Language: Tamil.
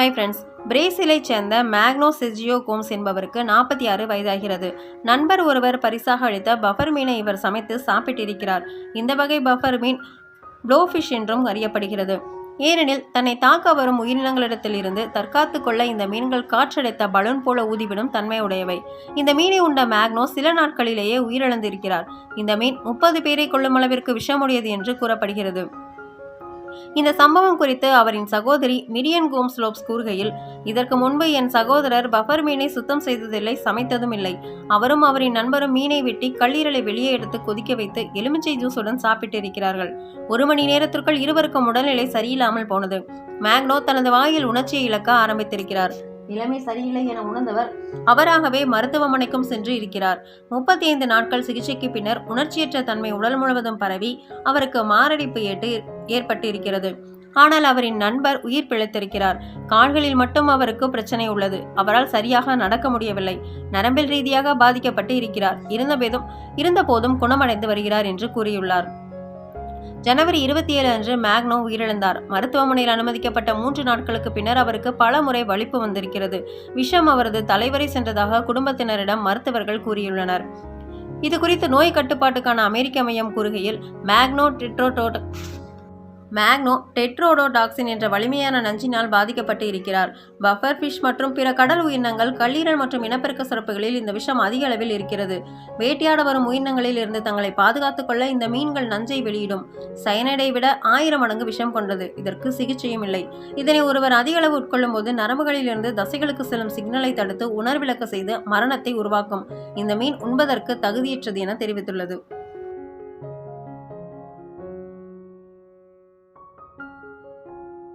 ஹாய் ஃப்ரெண்ட்ஸ் பிரேசிலைச் சேர்ந்த மேக்னோ செஜியோ கோம்ஸ் என்பவருக்கு நாற்பத்தி ஆறு வயதாகிறது. நண்பர் ஒருவர் பரிசாக அளித்த பஃபர் மீனை இவர் சமைத்து சாப்பிட்டிருக்கிறார். இந்த வகை பஃபர் மீன் ப்ளோஃபிஷ் என்றும் அறியப்படுகிறது. ஏனெனில் தன்னை தாக்க வரும் உயிரினங்களிடத்திலிருந்து தற்காத்து கொள்ள இந்த மீன்கள் காற்றடைத்த பலூன் போல ஊதிவிடும் தன்மையுடையவை. இந்த மீனை உண்ட மேக்னோ சில நாட்களிலேயே உயிரிழந்திருக்கிறார். இந்த மீன் முப்பது பேரை கொள்ளும் அளவிற்கு விஷமுடையது என்று கூறப்படுகிறது. இந்த சம்பவம் குறித்து அவரின் சகோதரி மிரியன் கோம்ஸ்லோப்ஸ் கூறுகையில் இதற்கு முன்பு என் சகோதரர் பஃபர் மீனை சுத்தம் செய்ததில்லை சமைத்ததும் இல்லை. அவரும் அவரின் நண்பரும் மீனை வெட்டி கல்லீரலை வெளியே எடுத்து கொதிக்க வைத்து எலுமிச்சை ஜூஸுடன் சாப்பிட்டிருக்கிறார்கள் ஒரு மணி நேரத்திற்குள் இருவருக்கும் உடல்நிலை சரியில்லாமல் போனது. மேக்னோ தனது வாயில் உணர்ச்சியை இழக்க ஆரம்பித்திருக்கிறார். நிலைமை சரியில்லை என உணர்ந்தவர் அவராகவே மருத்துவமனைக்கும் சென்று இருக்கிறார். முப்பத்தி ஐந்து நாட்கள் சிகிச்சைக்கு பின்னர் உணர்ச்சியற்ற தன்மை உடல் முழுவதும் பரவி அவருக்கு மாரடைப்பு ஏட்டு ஏற்பட்டு இருக்கிறது ஆனால் அவரின் நண்பர் உயிர் பிழைத்திருக்கிறார். கால்களில் மட்டும் அவருக்கு பிரச்சனை உள்ளது. அவரால் சரியாக நடக்க முடியவில்லை. நரம்பில் ரீதியாக பாதிக்கப்பட்டு இருக்கிறார். இருந்தபோதும் இருந்தபோதும் குணமடைந்து வருகிறார் என்று கூறியுள்ளார். ஜனவரி இருபத்தி ஏழு அன்று மேக்னோ உயிரிழந்தார். மருத்துவமனையில் அனுமதிக்கப்பட்ட மூன்று நாட்களுக்கு பின்னர் அவருக்கு பல முறை வலிப்பு வந்திருக்கிறது. விஷம் அவரது தலைவரை சென்றதாக குடும்பத்தினரிடம் மருத்துவர்கள் கூறியுள்ளனர். இது குறித்து நோய் கட்டுப்பாட்டுக்கான அமெரிக்க மையம் கூறுகையில் மேக்னோ டெட்ரோடோட் மேக்னோ டெட்ரோடோடாக்சின் என்ற வலிமையான நஞ்சினால் பாதிக்கப்பட்டு இருக்கிறார். பஃபர் ஃபிஷ் மற்றும் பிற கடல் உயிரினங்கள் கல்லீரல் மற்றும் இனப்பெருக்க சுரப்புகளில் இந்த விஷம் அதிக அளவில் இருக்கிறது. வேட்டையாட வரும் உயிரினங்களில் இருந்து தங்களை பாதுகாத்துக் கொள்ள இந்த மீன்கள் நஞ்சை வெளியிடும். சயனைடை விட ஆயிரம் மடங்கு விஷம் கொண்டது. இதற்கு சிகிச்சையும் இல்லை. இதனை ஒருவர் அதிக அளவு உட்கொள்ளும் போது நரம்புகளிலிருந்து தசைகளுக்கு செல்லும் சிக்னலை தடுத்து உணர்விளக்க செய்து மரணத்தை உருவாக்கும். இந்த மீன் உண்பதற்கு தகுதியற்றது என தெரிவித்துள்ளது.